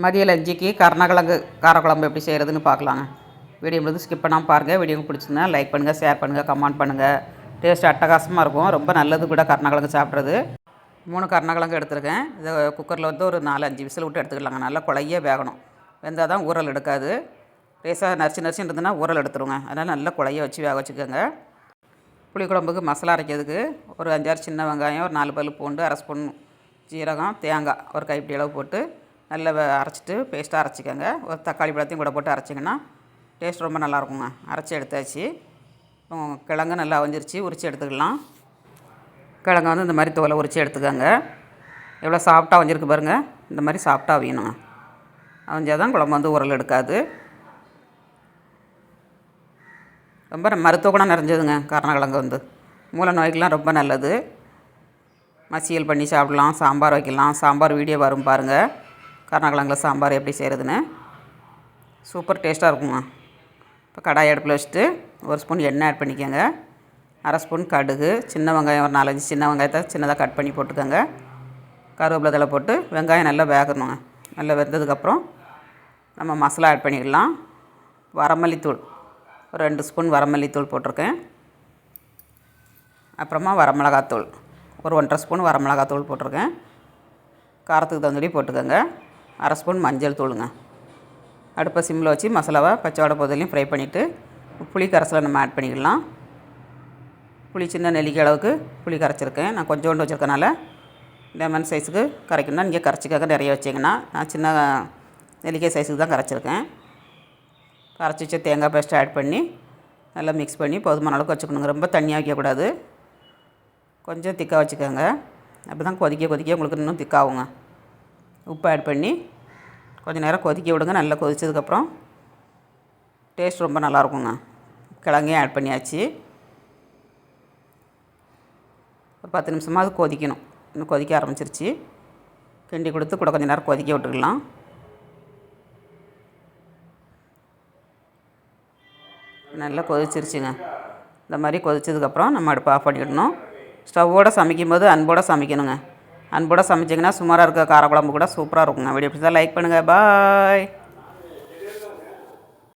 மதிய லஞ்சுக்கு கருணக்கிழங்கு காரக்குழம்பு எப்படி செய்கிறதுன்னு பார்க்கலாங்க. வீடியோ முழுது ஸ்கிப் பண்ணாமல் பாருங்கள் வீடியோ பிடிச்சிருந்தா லைக் பண்ணுங்கள் ஷேர் பண்ணுங்கள் கமெண்ட் பண்ணுங்கள் டேஸ்ட் அட்டகாசமாக இருக்கும். ரொம்ப நல்லது கூட கருணக்கிழங்கு சாப்பிட்றது. மூணு கருணக்கிழங்கு எடுத்துருக்கேன். இதை குக்கரில் வந்து ஒரு நாலு அஞ்சு விசில் விட்டு எடுத்துக்கலாங்க. நல்லா குழைய வேகணும். வெந்தால் தான் ஊறல் எடுக்காது. லேசாக நரிச்சு நரிச்சு இருந்ததுன்னா ஊறல் எடுத்துருங்க அதனால் நல்லா குழைய வச்சு வேக வச்சுக்கோங்க. புளிக்குழம்புக்கு மசாலா அரைக்கிறதுக்கு ஒரு அஞ்சாறு சின்ன வெங்காயம் ஒரு நாலு பல் பூண்டு அரை ஸ்பூன் ஜீரகம் தேங்காய் ஒரு கைப்பிடி அளவு போட்டு நல்லா அரைச்சிட்டு பேஸ்ட்டாக அரைச்சிக்கோங்க. ஒரு தக்காளி பழத்தையும் கூட போட்டு அரைச்சிங்கன்னா டேஸ்ட் ரொம்ப நல்லாயிருக்குங்க அரைச்சி எடுத்தாச்சு. கிழங்கு நல்லா அவஞ்சிருச்சு உரித்து எடுத்துக்கலாம். கிழங்கு வந்து இந்த மாதிரி தோலை உரித்து எடுத்துக்கோங்க. எவ்வளோ சாஃப்டாக வஞ்சிருக்கு பாருங்கள் இந்த மாதிரி சாஃப்டாக அவியணுங்க அவஞ்சால் தான் குழம்பு வந்து உரல் எடுக்காது. ரொம்ப மருத்துவ குணம் நிறைஞ்சதுங்க கருணக்கிழங்கு வந்து. மூல நோய்க்கெலாம் ரொம்ப நல்லது. மசியல் பண்ணி சாப்பிடலாம் சாம்பார் வைக்கலாம். சாம்பார் வீடியோ வரும் பாருங்கள் கருணக்கிழங்குல சாம்பார் எப்படி செய்கிறதுன்னு சூப்பர் டேஸ்ட்டாக இருக்குங்க இப்போ கடாய் அடுப்பில் வச்சுட்டு ஒரு ஸ்பூன் எண்ணெய் ஆட் பண்ணிக்கோங்க. அரை ஸ்பூன் கடுகு சின்ன வெங்காயம் ஒரு நாலஞ்சு சின்ன வெங்காயத்தை சின்னதாக கட் பண்ணி போட்டுக்கோங்க. கருவேப்பிலை தலை போட்டு வெங்காயம் நல்லா வேகணுங்க. நல்லா வெந்ததுக்கப்புறம் நம்ம மசாலா ஆட் பண்ணிடலாம். வரமல்லித்தூள் ஒரு ரெண்டு ஸ்பூன் வரமல்லித்தூள் போட்டிருக்கேன். அப்புறமா வரமிளகாத்தூள் ஒரு ஒன்றரை ஸ்பூன் வரமிளகாத்தூள் போட்டிருக்கேன். காரத்துக்கு தகுந்தபடி போட்டுக்கோங்க. அரை ஸ்பூன் மஞ்சள் தூளுங்க. அடுப்பை சிம்மில் வச்சு மசாலாவை பச்சையோட பொதுலையும் ஃப்ரை பண்ணிவிட்டு புளி கரைசலை நம்ம ஆட் பண்ணிக்கலாம். புளி சின்ன நெல்லிக்காய் அளவுக்கு புளி கரைச்சிருக்கேன். நான் கொஞ்சோண்டு வச்சுருக்கனால லெமன் சைஸுக்கு கரைக்கணும்னா நீங்கள் கரைச்சிக்காக நிறைய வச்சிங்கன்னா நான் சின்ன நெல்லிக்காய் சைஸுக்கு தான் கரைச்சிருக்கேன். கரைச்சி வச்ச தேங்காய் பேஸ்ட் ஆட் பண்ணி நல்லா மிக்ஸ் பண்ணி போதுமான அளவுக்கு வச்சுக்கணுங்க. ரொம்ப தண்ணியாக வைக்கக்கூடாது கொஞ்சம் திக்காக வச்சுக்கோங்க. அப்போ தான் கொதிக்க கொதிக்க உங்களுக்கு இன்னும் திக்காகுங்க. உப்பு ஆட் பண்ணி கொஞ்சம் நேரம் கொதிக்க விடுங்க. நல்லா கொதித்ததுக்கப்புறம் டேஸ்ட் ரொம்ப நல்லாயிருக்குங்க. கிழங்கையும் ஆட் பண்ணியாச்சு. ஒரு பத்து நிமிஷமாக அது கொதிக்கணும். இன்னும் கொதிக்க ஆரம்பிச்சிருச்சு. கிண்டி கொடுத்து கூட கொஞ்சம் நேரம் கொதிக்க விட்டுக்கலாம் நல்லா கொதிச்சிருச்சுங்க. இந்த மாதிரி கொதிச்சதுக்கப்புறம் நம்ம அடுப்பு ஆஃப் பண்ணிடணும். ஸ்டவ்வோடு சமைக்கும்போது அன்போடு சமைக்கணுங்க. அன்போடு சமைச்சிங்கன்னா சுமாராக இருக்க காரக்குழம்பு கூட சூப்பராக இருக்குங்க. வீடியோ பிடிச்சா லைக் பண்ணுங்கள் பாய்